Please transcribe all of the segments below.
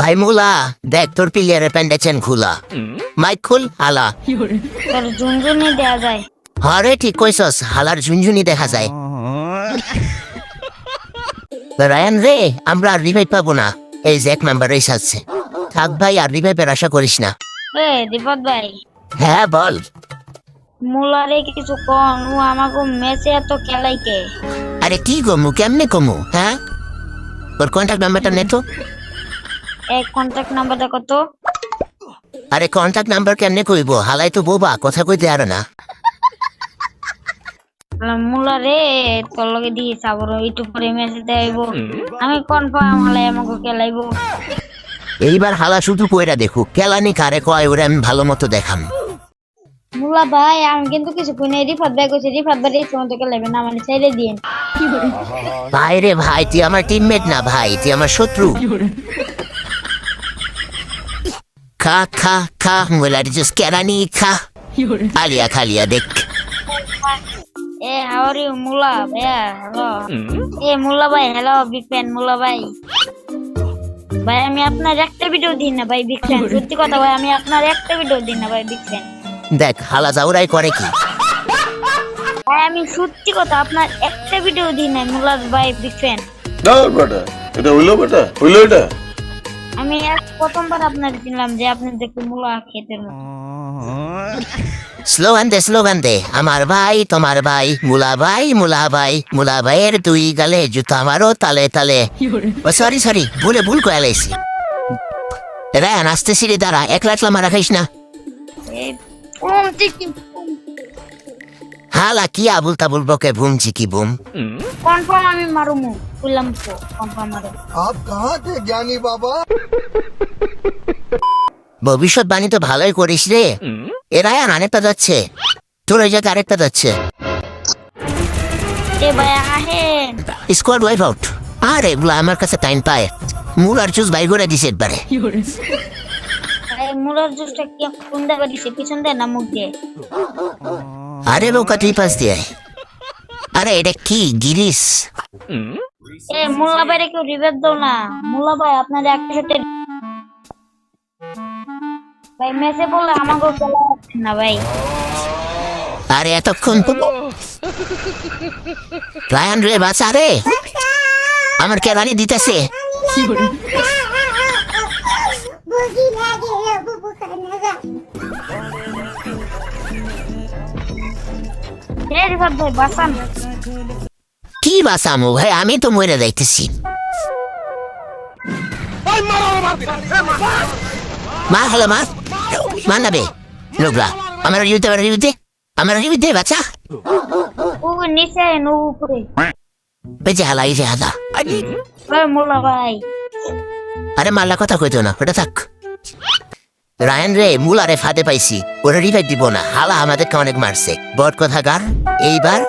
ভাই মুলা দেখ তোর পিলিয়ারে প্যান্ডেছেন খুলা। মাইক খুল হালা। তোর ঝুনঝুনি দেয়া যায়। হরে ঠিক কইসস হালার ঝুনঝুনি দেখা যায়। রায়ান রে আমরা আর রিভাইভ পাবো না। এই এক মেম্বার এই সাজছে থাক ভাই আর রিভাইভের আশা করিস না। এ দীপক ভাই। হ্যাঁ বল। মুলারে কিছু কন ও আমাকে মেসে এত খেলাই কে আরে কি কমু কেমনে কমু হ্যাঁ? তোর কন্ট্যাক্ট নাম্বারটা নে তো। এক কন্ট্যাক্ট নাম্বারটা কত আরে কন্ট্যাক্ট নাম্বার কেমনে কইব? হালাই তো বোবা কথা কইতে আর না। মুলারে তোর লগে দিয়ে সাবর একটু পরে মেসে দেব আমি কনফার্ম হালাই আমাকে খেলাইব এইবার হালা শুধু কইরা দেখুক কেলানি কারে কয় ওরে আমি ভালো মতো দেখাম। মুলা ভাই আমি কিন্তু কিছু কই নাই। রিফাত ভাই কইছে রিফাত ভাই এই তোমার তোকে লাগবে না মানে ছেড়ে দিন ভাই রে ভাই তুই আমার টিমমেট না ভাই তুই আমার শত্রু। খা খা খা মোলার জুস কেরানি খা আলিয়া খালিয়া দেখ এ হাউ আর ইউ মুলা ভাই হ্যালো এ মুলা ভাই হ্যালো বিগ ফ্যান মুলা ভাই ভাই আমি আপনার একটা ভিডিও দিন না ভাই বিগ ফ্যান সত্যি কথা ভাই আমি আপনার একটা ভিডিও দিন না ভাই বিগ ফ্যান দেখ হালা জাউরাই করে কি? ভাই আমি সত্যি কথা আপনার একটা ভিডিও দিন না মুলা ভাই বিগ ফ্যান না বেটা এটা হইল বেটা হইল এটা। আমি এক প্রথমবার আপনার দিলাম যে আপনি দেখতে মুলা খেতের মতো। স্লোগান দে স্লোগান দে আমার ভাই তোমার ভাই মুলা ভাই মুলা ভাই মুলা ভাইয়ের দুই গালে জুতো আমারও তালে তালে। ও সরি সরি ভুলে ভুল করে লাইছি রায়ান আসতে সিঁড়ি দাঁড়া একলা একলা মারা খাইস না। হালা কি আবুল তাবুল বকে বুম চিকি বুম কনফার্ম আমি মারুমু। বললাম তো কনফার্ম আপ জ্ঞানী বাবা তো ভালোই করিস রে। এরাই আরেকটা যাচ্ছে তোর ওই জায়গায় আরেকটা যাচ্ছে স্কোয়াড আউট আর এগুলো আমার কাছে টাইম পায়। মূল আর চুজ বাই করে দিছে একবারে। দিয়ে আরে বোকা তুই দিয়ে আরে এটা কি গিরিস এ মুল্লা ভাইরে কেউ রিভেট দাও না। মুল্লা ভাই আপনার একটা সাথে ভাই মেসে বললে আমাকে খেলা হচ্ছে না ভাই। আরে এতক্ষণ রায়ান রে বাঁচা রে। আমার কেরানি দিতেছে? ভাই কি বাঁচামো ভাই? আমি তো মরে যাইতেছি। মার হলো মার। মার। না বে লোকরা আমার রিউতে আমার রিউতে আমার রিউতে বাচ্চা। ও নিচে নো উপরে। বেঁচে হালা এই যে হালা। ভাই মুল্লা ভাই। আরে মাল্লা কথা কইতো না ওটা থাক। রায়ান রে মূল আরে ফাঁদে পাইছি। ওরা রিভাইভ দিব না হালা আমাদেরকে অনেক মারছে। বট কথা গার এইবার?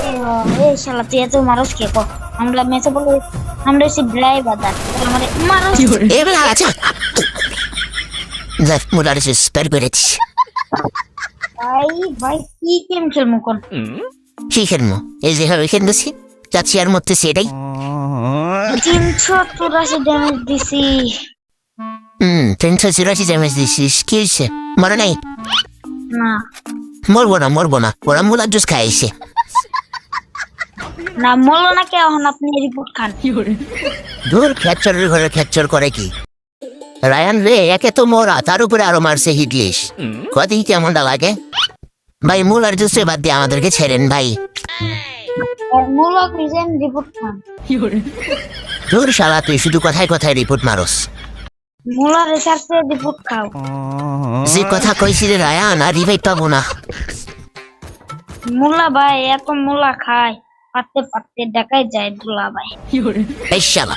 এ ও, এ শালা তুই এত মানুষ কে? কো আমরা মেসে বলে আমরা এসে ব্লাই বাদা মানুষ এবার আচ্ছা। দেখ মূল আরে স্পের করে দিস ভাই ভাই কি গেম খেলমু কোন? কি খেলব এই যে হবে খেলতেছি যাচ্ছি আর মধ্যে সেটাই তিনশো চুরাশি ড্যামেজ দিছি। হুম তিনশো চুরাশি ড্যামেজ দিছিস কি হয়েছে না না ওরা মূলার জুস খাইছে না মরলো না কে এখন আপনি রিপোর্ট খান দূর খ্যাচরের ঘরে খ্যাচর করে কি রায়ান রে একে তো মোরা তার উপরে আরও মারছে হিটলিশ কতই কেমনটা লাগে ভাই মূল আর জুসে বাদ দিয়ে আমাদেরকে ছেড়েন ভাই মূলক রিজেন রিপোর্ট খান দূর শালা তুই শুধু কথায় কথায় রিপোর্ট মারস মূলা রিসার্চে রিপোর্ট খাও। যে কথা কইছি রে রায়ান আর রিভাইভ পাবো না। মূলা ভাই এত মূলা খায় পাতে পাতে দেখাই যায় দুলা ভাই। এই শালা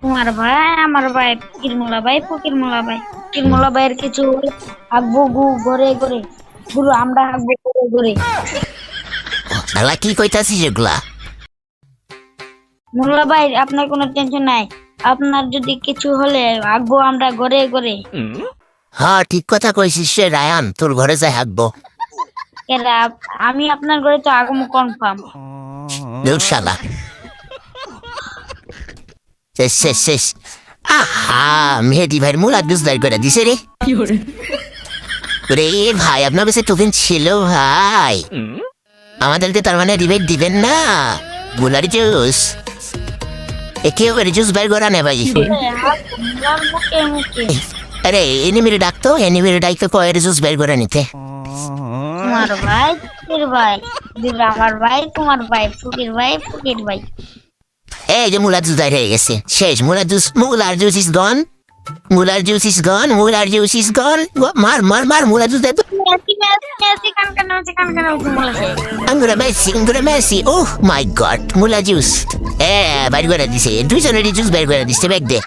তোমার ভাই আমার ভাই ফকির মূলা ভাই ফকির মূলা ভাই। ফকির মূলা ভাইয়ের কিছু হাগবো গু ঘরে ঘরে। গুরু আমরা হাগবো ঘরে ঘরে। শালা কি কইতাছিস এগুলা? মোল্লা ভাই আপনার কোনো টেনশন নাই। আপনার যদি কিছু হলে আগবো আমরা ঘরে ঘরে। হ্যাঁ ঠিক কথা কইছিস রে রায়ান তোর ঘরে যাই হাঁকবো। এরা আমি আপনার ঘরে তো আগম কনফার্ম শালা। শেষ শেষ শেষ। আহা মেহেদি ভাইয়ের মুলা করে দিছে রে। রে ভাই আপনার কাছে টোকেন ছিল ভাই। আমাদেরকে তার মানে রিবেট দিবেন না। মুলার জুস। এ কেউ করে জুস বের মুলার মুখে মুখে আরে এনিমিরে ডাকতো এনিমিরে ডাকতো কয়ের জুস বের করে নিতে তোমার ভাই ফুকির ভাই ভাই তোমার ভাই ফুকির ভাই ফুকির ভাই এই যে মুলা জুস দাঁড়িয়ে গেছে শেষ মুলার জুস মুলার জুস ইজ গন মুলার জুস ইস গন মুলার জুস ইস গন মার মার মার মুলার জুস দেয় মেসি মেসি মেসি কান মেসি মুলা Oh my god, mula juice. Eh, বাইর করে দিছে দুইজনের জুস বের করে দিছে ব্যাগ দে